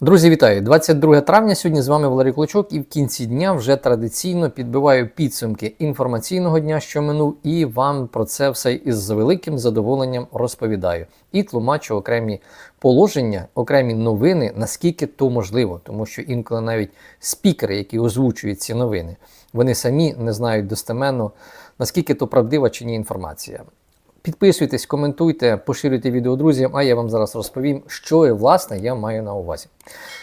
Друзі, вітаю! 22 травня. Сьогодні з вами Валерій Клочок, і в кінці дня вже традиційно підбиваю підсумки інформаційного дня, що минув, і вам про це все із великим задоволенням розповідаю. І тлумачу окремі положення, окремі новини, наскільки то можливо, тому що інколи навіть спікери, які озвучують ці новини, вони самі не знають достеменно, наскільки то правдива чи ні інформація. Підписуйтесь, коментуйте, поширюйте відео друзям, а я вам зараз розповім, що і власне я маю на увазі.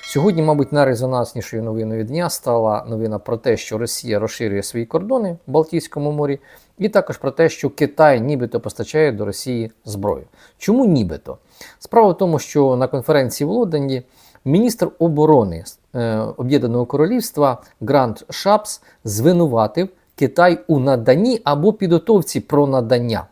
Сьогодні, мабуть, найрезонанснішою новиною дня стала новина про те, що Росія розширює свої кордони в Балтійському морі, і також про те, що Китай нібито постачає до Росії зброю. Чому нібито? Справа в тому, що на конференції в Лондоні міністр оборони е, Об'єднаного Королівства Грант Шапс звинуватив Китай у наданні або підготовці про надання.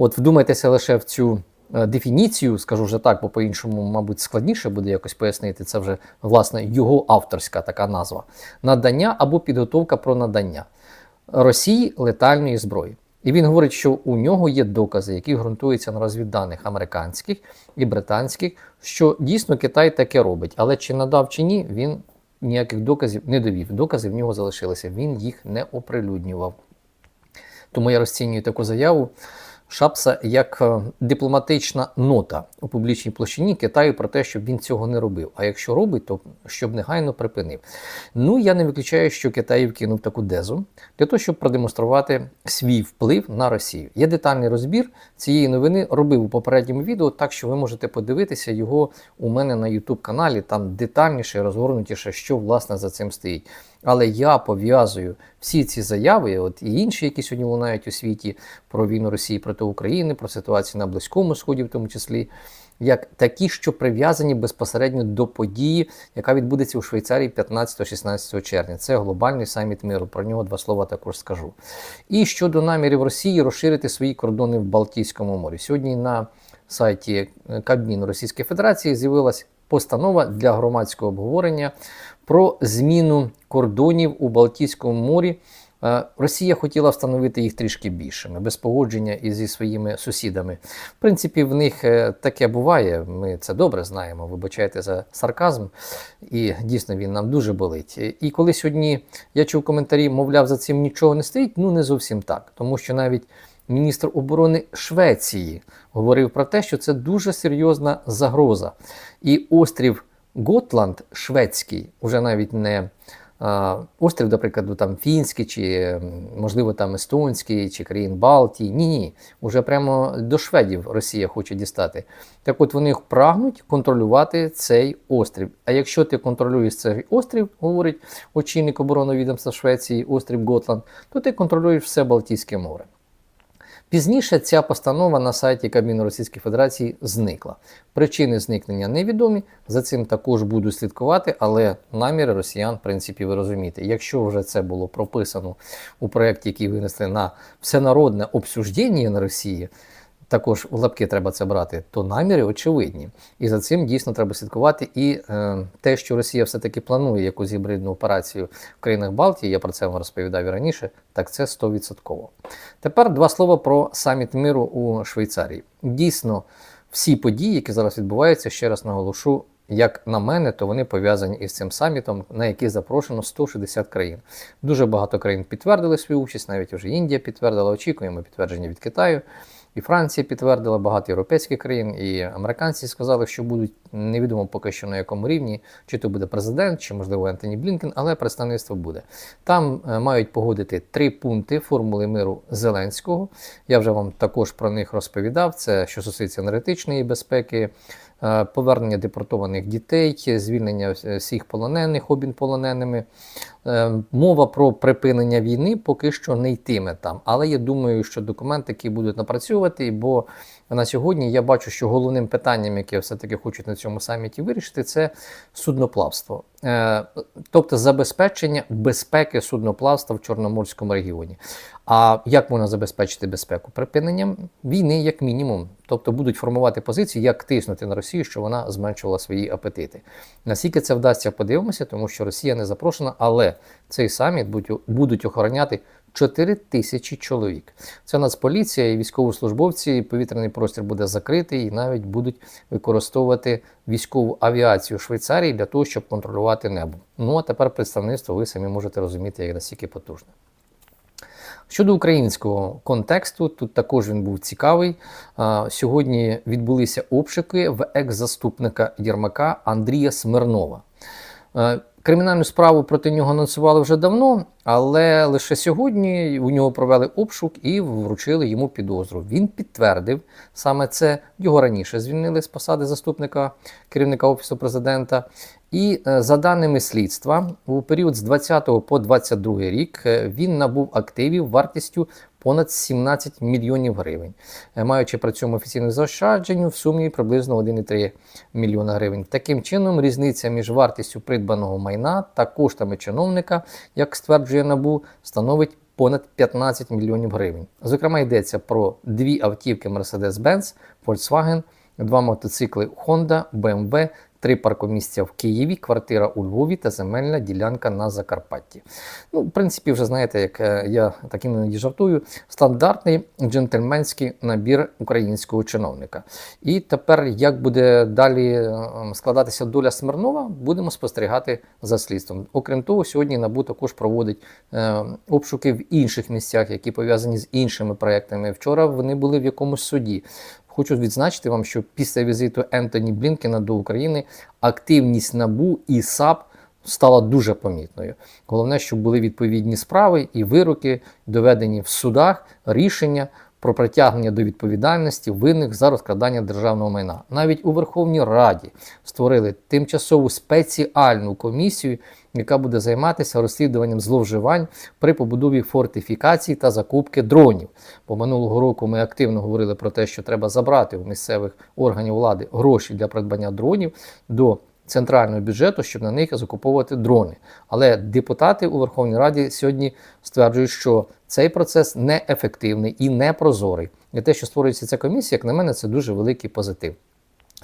От вдумайтеся лише в цю е, дефініцію, скажу вже так, бо по-іншому, мабуть, складніше буде якось пояснити. Це вже власне його авторська така назва: надання або підготовка про надання Росії летальної зброї. І він говорить, що у нього є докази, які ґрунтуються на розвідданих американських і британських, що дійсно Китай таке робить. Але чи надав чи ні, він ніяких доказів не довів. Докази в нього залишилися. Він їх не оприлюднював. Тому я розцінюю таку заяву. Шапса як е, дипломатична нота у публічній площині Китаю про те, щоб він цього не робив. А якщо робить, то щоб негайно припинив. Ну я не виключаю, що Китай вкинув таку дезу для того, щоб продемонструвати свій вплив на Росію. Я детальний розбір цієї новини робив у попередньому відео, так що ви можете подивитися його у мене на YouTube каналі. Там детальніше, розгорнутіше, що власне за цим стоїть. Але я пов'язую всі ці заяви, от і інші, які сьогодні лунають у світі про війну Росії проти України, про ситуацію на Близькому Сході, в тому числі, як такі, що прив'язані безпосередньо до події, яка відбудеться у Швейцарії 15-16 червня. Це глобальний саміт миру. Про нього два слова також скажу. І щодо намірів Росії розширити свої кордони в Балтійському морі. Сьогодні на сайті Кабміну Російської Федерації з'явилась постанова для громадського обговорення про зміну кордонів у Балтійському морі. Е, Росія хотіла встановити їх трішки більшими, без погодження із зі своїми сусідами. В принципі, в них е, таке буває. Ми це добре знаємо. Вибачайте за сарказм, і дійсно він нам дуже болить. І коли сьогодні я чув коментарі, мовляв, за цим нічого не стоїть, ну не зовсім так, тому що навіть міністр оборони Швеції говорив про те, що це дуже серйозна загроза. І острів Готланд шведський, уже навіть не а, острів, до прикладу, там фінський, чи можливо там естонський, чи країн Балтії. Ні, ні, уже прямо до шведів Росія хоче дістати. Так от вони прагнуть контролювати цей острів. А якщо ти контролюєш цей острів, говорить очільник оборонного відомства Швеції, острів Готланд, то ти контролюєш все Балтійське море. Пізніше ця постанова на сайті Кабміну Російської Федерації зникла. Причини зникнення невідомі. За цим також буду слідкувати, але наміри росіян, в принципі, ви розумієте. Якщо вже це було прописано у проєкті, який винесли на всенародне обсуждення на Росії, також у лапки треба це брати, то наміри очевидні. І за цим дійсно треба слідкувати. І е, те, що Росія все-таки планує якусь гібридну операцію в країнах Балтії, я про це вам розповідав і раніше, так це 100%. Тепер два слова про саміт миру у Швейцарії. Дійсно, всі події, які зараз відбуваються, ще раз наголошу. Як на мене, то вони пов'язані із цим самітом, на який запрошено 160 країн. Дуже багато країн підтвердили свою участь, навіть вже Індія підтвердила, очікуємо підтвердження від Китаю. І Франція підтвердила багато європейських країн, і американці сказали, що будуть невідомо поки що на якому рівні, чи то буде президент, чи можливо Ентоні Блінкен, але представництво буде. Там е, мають погодити три пункти формули миру Зеленського. Я вже вам також про них розповідав. Це що стосується енергетичної безпеки. Е, повернення депортованих дітей, звільнення всіх полонених, обмін полоненими. Е, мова про припинення війни поки що не йтиме там. Але я думаю, що документи, які будуть напрацьовувати, бо на сьогодні я бачу, що головним питанням, яке все-таки хочуть на цьому саміті вирішити, це судноплавство. Е, тобто забезпечення безпеки судноплавства в Чорноморському регіоні. А як можна забезпечити безпеку? Припиненням війни, як мінімум. Тобто будуть формувати позиції, як тиснути на Росію, щоб вона зменшувала свої апетити. Наскільки це вдасться, подивимося, тому що Росія не запрошена, але цей саміт будуть охороняти 4 тисячі чоловік. Це Нацполіція і військовослужбовці, і повітряний простір буде закритий, і навіть будуть використовувати військову авіацію Швейцарії для того, щоб контролювати небо. Ну а тепер представництво ви самі можете розуміти, як настільки потужне. Щодо українського контексту, тут також він був цікавий. Сьогодні відбулися обшуки в екс-заступника Єрмака Андрія Смирнова. Кримінальну справу проти нього анонсували вже давно, але лише сьогодні у нього провели обшук і вручили йому підозру. Він підтвердив саме це. Його раніше звільнили з посади заступника керівника офісу президента. І е, за даними слідства, у період з 20 по 22 рік е, він набув активів вартістю понад 17 мільйонів гривень, е, маючи при цьому офіційне заощадження в сумі приблизно 1,3 мільйона гривень. Таким чином, різниця між вартістю придбаного майна та коштами чиновника, як стверджує НАБУ, становить понад 15 мільйонів гривень. Зокрема, йдеться про дві автівки Mercedes-Benz, Volkswagen, два мотоцикли Honda, BMW, три паркомісця в Києві, квартира у Львові та земельна ділянка на Закарпатті. Ну, в принципі, вже знаєте, як е, я так іноді жартую, стандартний джентльменський набір українського чиновника. І тепер, як буде далі е, складатися доля Смирнова, будемо спостерігати за слідством. Окрім того, сьогодні НАБУ також проводить е, обшуки в інших місцях, які пов'язані з іншими проектами. Вчора вони були в якомусь суді. Хочу відзначити вам, що після візиту Ентоні Блінкена до України активність НАБУ і САП стала дуже помітною. Головне, щоб були відповідні справи і вироки, доведені в судах, рішення про притягнення до відповідальності винних за розкрадання державного майна. Навіть у Верховній Раді створили тимчасову спеціальну комісію, яка буде займатися розслідуванням зловживань при побудові фортифікацій та закупки дронів. Бо минулого року ми активно говорили про те, що треба забрати у місцевих органів влади гроші для придбання дронів до центрального бюджету, щоб на них закуповувати дрони. Але депутати у Верховній Раді сьогодні стверджують, що цей процес неефективний і непрозорий. І те, що створюється ця комісія, як на мене, це дуже великий позитив.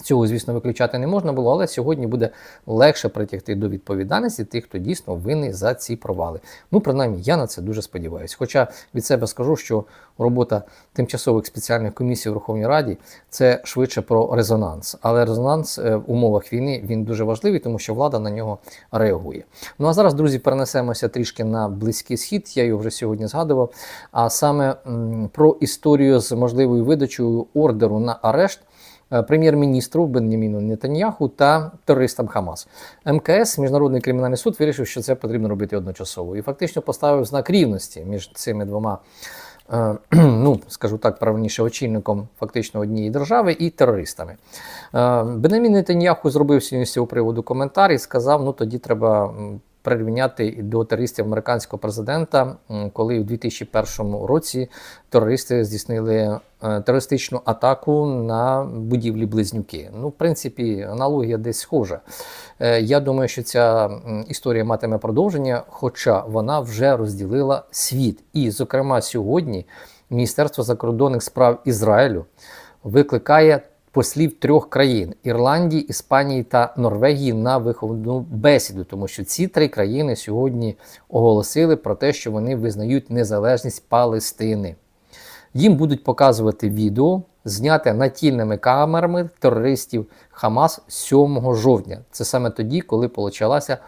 Цього, звісно, виключати не можна було, але сьогодні буде легше притягти до відповідальності тих, хто дійсно винний за ці провали. Ну, принаймні, я на це дуже сподіваюся. Хоча від себе скажу, що робота тимчасових спеціальних комісій у Верховній Раді це швидше про резонанс. Але резонанс е, в умовах війни він дуже важливий, тому що влада на нього реагує. Ну а зараз, друзі, перенесемося трішки на близький схід. Я його вже сьогодні згадував. А саме про історію з можливою видачею ордеру на арешт. Е, прем'єр-міністру Беняміну Нетаньяху та терористам Хамас. МКС, Міжнародний кримінальний суд, вирішив, що це потрібно робити одночасово і фактично поставив знак рівності між цими двома. е, Ну, скажу так, правильніше, очільником фактично однієї держави і терористами. Е, Бенемін Нетаньяху зробив сьогодні з цього приводу коментар і сказав: ну тоді треба прирівняти до терористів американського президента, коли у 2001 році терористи здійснили е, терористичну атаку на будівлі близнюки. Ну, в принципі, аналогія десь схожа. Е, Я думаю, що ця історія матиме продовження, хоча вона вже розділила світ. І, зокрема, сьогодні Міністерство закордонних справ Ізраїлю викликає послів трьох країн Ірландії, Іспанії та Норвегії на виховну бесіду, тому що ці три країни сьогодні оголосили про те, що вони визнають незалежність Палестини. Їм будуть показувати відео, зняте натільними камерами терористів Хамас 7 жовтня. Це саме тоді, коли почалася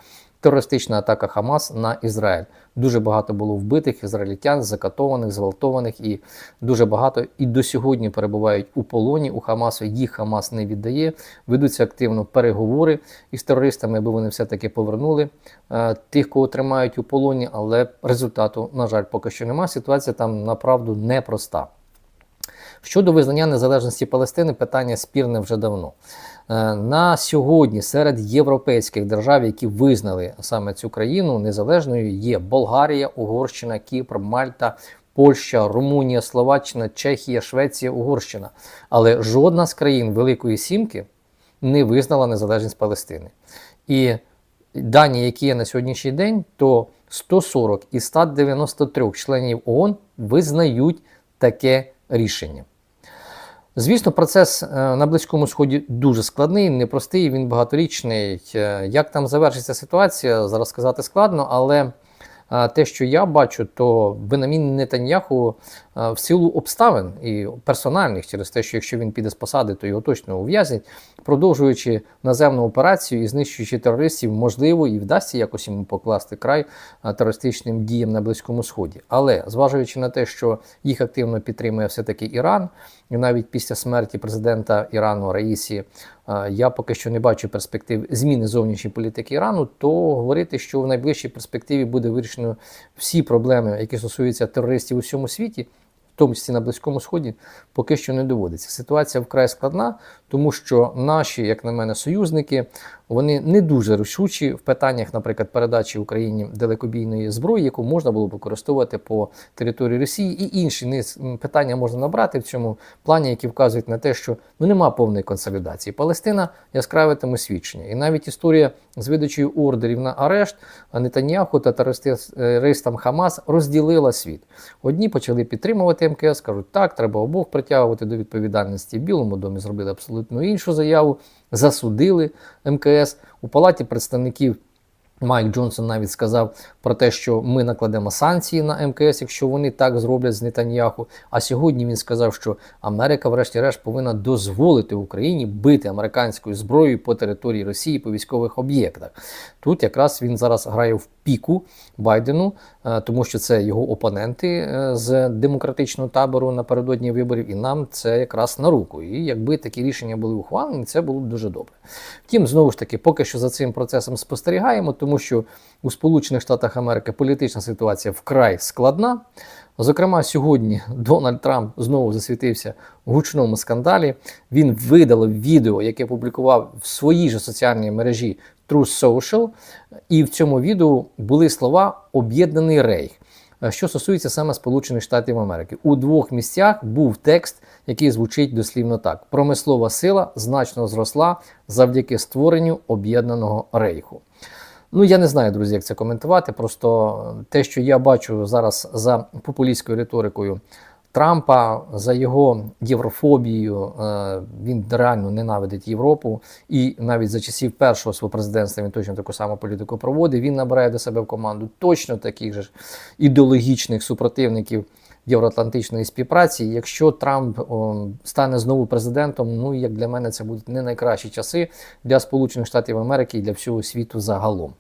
терористична атака Хамас на Ізраїль. Дуже багато було вбитих ізраїльтян, закатованих, зґвалтованих, і дуже багато і до сьогодні перебувають у полоні у Хамасу. Їх Хамас не віддає. Ведуться активно переговори із терористами, аби вони все-таки повернули е, тих, кого тримають у полоні, але результату, на жаль, поки що немає. Ситуація там направду непроста. Щодо визнання незалежності Палестини, питання спірне вже давно. Е, На сьогодні серед європейських держав, які визнали саме цю країну незалежною, є Болгарія, Угорщина, Кіпр, Мальта, Польща, Румунія, Словаччина, Чехія, Швеція, Угорщина. Але жодна з країн Великої Сімки не визнала незалежність Палестини. І дані, які є на сьогоднішній день, то 140 із 193 членів ООН визнають таке рішення. Звісно, процес е, на Близькому Сході дуже складний, непростий, він багаторічний. Е, Як там завершиться ситуація, зараз сказати складно, але те, що я бачу, то Бенамін Нетаньяху в силу обставин і персональних через те, що якщо він піде з посади, то його точно ув'язнять, продовжуючи наземну операцію і знищуючи терористів, можливо, і вдасться якось йому покласти край терористичним діям на Близькому Сході. Але зважаючи на те, що їх активно підтримує все-таки Іран, і навіть після смерті президента Ірану Раїсі, я поки що не бачу перспектив зміни зовнішньої політики Ірану, то говорити, що в найближчій перспективі буде вирішено всі проблеми, які стосуються терористів у всьому світі. Тому числі на Близькому Сході, поки що не доводиться. Ситуація вкрай складна, тому що наші, як на мене, союзники, вони не дуже рішучі в питаннях, наприклад, передачі Україні далекобійної зброї, яку можна було б використовувати по території Росії, і інші питання можна набрати в цьому плані, які вказують на те, що ну нема повної консолідації. Палестина яскраве тому свідчення, і навіть історія з видачею ордерів на арешт Нетаньяху та терористам Хамас розділила світ. Одні почали підтримувати МКС, кажуть, так, треба обох притягувати до відповідальності. Білому домі зробили абсолютно іншу заяву, засудили МКС у палаті представників. Майк Джонсон навіть сказав про те, що ми накладемо санкції на МКС, якщо вони так зроблять з Нетаньяху. А сьогодні він сказав, що Америка, врешті-решт, повинна дозволити Україні бити американською зброєю по території Росії по військових об'єктах. Тут якраз він зараз грає в піку Байдену, е, тому що це його опоненти е, з демократичного табору напередодні виборів, і нам це якраз на руку. І якби такі рішення були ухвалені, це було б дуже добре. Втім, знову ж таки, поки що за цим процесом спостерігаємо, тому що у Сполучених Штатах Америки політична ситуація вкрай складна. Зокрема, сьогодні Дональд Трамп знову засвітився в гучному скандалі. Він видалив відео, яке публікував в своїй же соціальній мережі Truth Social, і в цьому відео були слова Об'єднаний Рейх. Е, Що стосується саме Сполучених Штатів Америки, у двох місцях був текст, який звучить дослівно так: промислова сила значно зросла завдяки створенню об'єднаного рейху. Ну, я не знаю, друзі, як це коментувати. Просто те, що я бачу зараз за популістською риторикою Трампа, за його єврофобією, е, він реально ненавидить Європу. І навіть за часів першого свого президентства він точно таку саму політику проводив. Він набирає до себе в команду точно таких же ідеологічних супротивників євроатлантичної співпраці. Якщо Трамп о, стане знову президентом, ну як для мене це будуть не найкращі часи для Сполучених Штатів Америки і для всього світу загалом.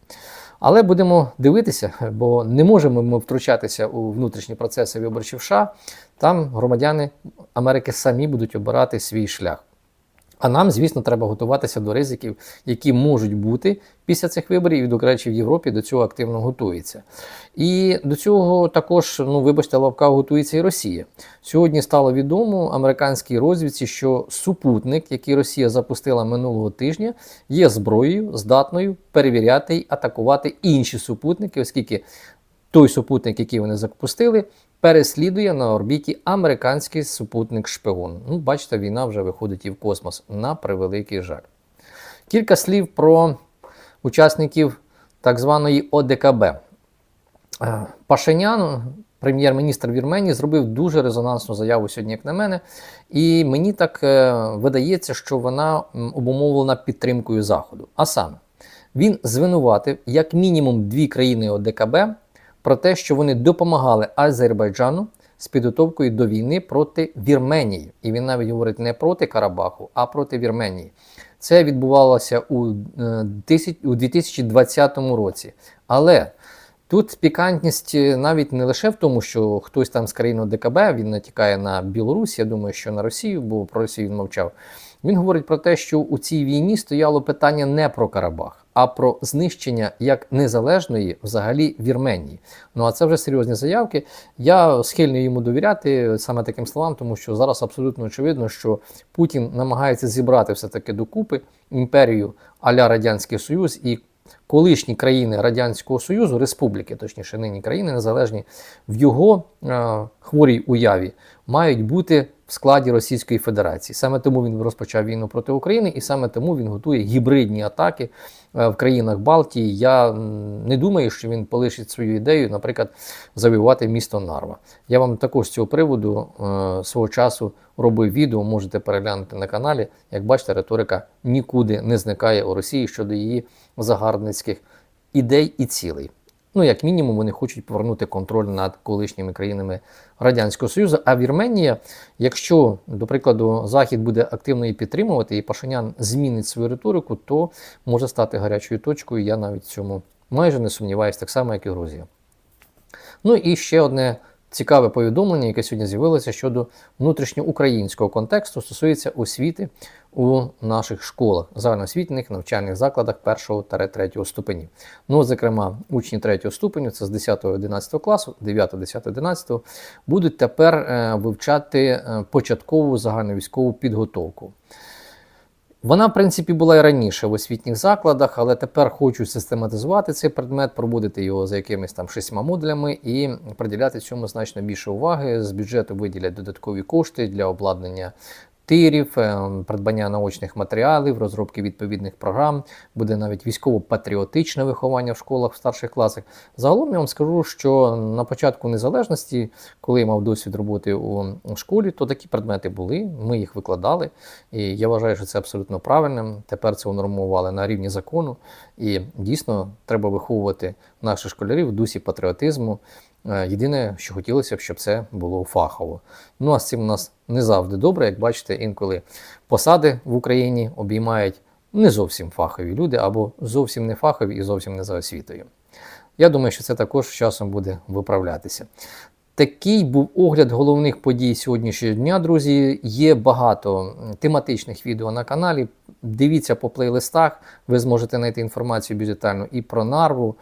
Але будемо дивитися, бо не можемо ми втручатися у внутрішні процеси виборчі в США. Там громадяни Америки самі будуть обирати свій шлях. А нам, звісно, треба готуватися до ризиків, які можуть бути після цих виборів, і, до речі, в Європі до цього активно готується. І до цього також, ну вибачте, лавка готується і Росія. Сьогодні стало відомо американській розвідці, що супутник, який Росія запустила минулого тижня, є зброєю, здатною перевіряти й атакувати інші супутники, оскільки той супутник, який вони запустили, переслідує на орбіті американський супутник шпигун. Ну, бачите, війна вже виходить і в космос на превеликий жаль. Кілька слів про учасників так званої ОДКБ. Е, Пашинян, прем'єр-міністр Вірменії, зробив дуже резонансну заяву сьогодні, як на мене. І мені так е, видається, що вона обумовлена підтримкою Заходу. А саме, він звинуватив як мінімум дві країни ОДКБ про те, що вони допомагали Азербайджану з підготовкою до війни проти Вірменії. І він навіть говорить не проти Карабаху, а проти Вірменії. Це відбувалося у, е, тисяч- у 2020 році. Але тут пікантність е, навіть не лише в тому, що хтось там з країни ОДКБ, він натякає на Білорусь, я думаю, що на Росію, бо про Росію він мовчав. Він говорить про те, що у цій війні стояло питання не про Карабах, а про знищення як незалежної взагалі Вірменії. Ну а це вже серйозні заявки. Я схильний йому довіряти саме таким словам, тому що зараз абсолютно очевидно, що Путін намагається зібрати все таки докупи імперію аля Радянський Союз і. Колишні країни Радянського Союзу, республіки, точніше, нині країни незалежні, в його е, хворій уяві мають бути в складі Російської Федерації. Саме тому він розпочав війну проти України, і саме тому він готує гібридні атаки е, в країнах Балтії. Я не думаю, що він полишить свою ідею, наприклад, завоювати місто Нарва. Я вам також з цього приводу е, свого часу робив відео, можете переглянути на каналі. Як бачите, риторика нікуди не зникає у Росії щодо її загарбницьких ідей і цілей. Ну, як мінімум, вони хочуть повернути контроль над колишніми країнами Радянського Союзу. А Вірменія, якщо, до прикладу, Захід буде активно її підтримувати, і Пашинян змінить свою риторику, то може стати гарячою точкою. Я навіть в цьому майже не сумніваюся, так само, як і Грузія. Ну і ще одне цікаве повідомлення, яке сьогодні з'явилося щодо внутрішньоукраїнського контексту, стосується освіти у наших школах, загальноосвітніх навчальних закладах 1 та 3 ступенів. Ну, зокрема, учні 3 ступеню, це з 10-11 класу, 9, 10, 11, будуть тепер е, вивчати е, початкову загальновійськову підготовку. Вона, в принципі, була і раніше в освітніх закладах, але тепер хочуть систематизувати цей предмет, проводити його за якимись там шістьма модулями і приділяти цьому значно більше уваги. З бюджету виділять додаткові кошти для обладнання тирів, е, придбання наочних матеріалів, розробки відповідних програм, буде навіть військово-патріотичне виховання в школах в старших класах. Загалом я вам скажу, що на початку незалежності, коли я мав досвід роботи у школі, то такі предмети були. Ми їх викладали, і я вважаю, що це абсолютно правильним. Тепер це унормували на рівні закону, і дійсно треба виховувати наших школярів в дусі патріотизму. Е, Єдине, що хотілося б, щоб це було фахово. Ну а з цим у нас не завжди добре. Як бачите, інколи посади в Україні обіймають не зовсім фахові люди або зовсім не фахові і зовсім не за освітою. Я думаю, що це також часом буде виправлятися. Такий був огляд головних подій сьогоднішнього дня, друзі. Є багато тематичних відео на каналі. Дивіться по плейлистах, ви зможете знайти інформацію більш детально і про нарву,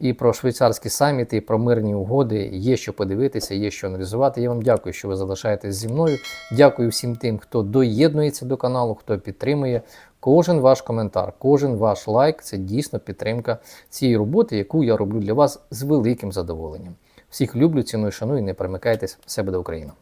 і про швейцарські саміти, і про мирні угоди. Є що подивитися, є що аналізувати. Я вам дякую, що ви залишаєтесь зі мною. Дякую всім тим, хто доєднується до каналу, хто підтримує. Кожен ваш коментар, кожен ваш лайк це дійсно підтримка цієї роботи, яку я роблю для вас з великим задоволенням. Всіх люблю, ціную, шаную, не перемикайтесь. Все буде Україна!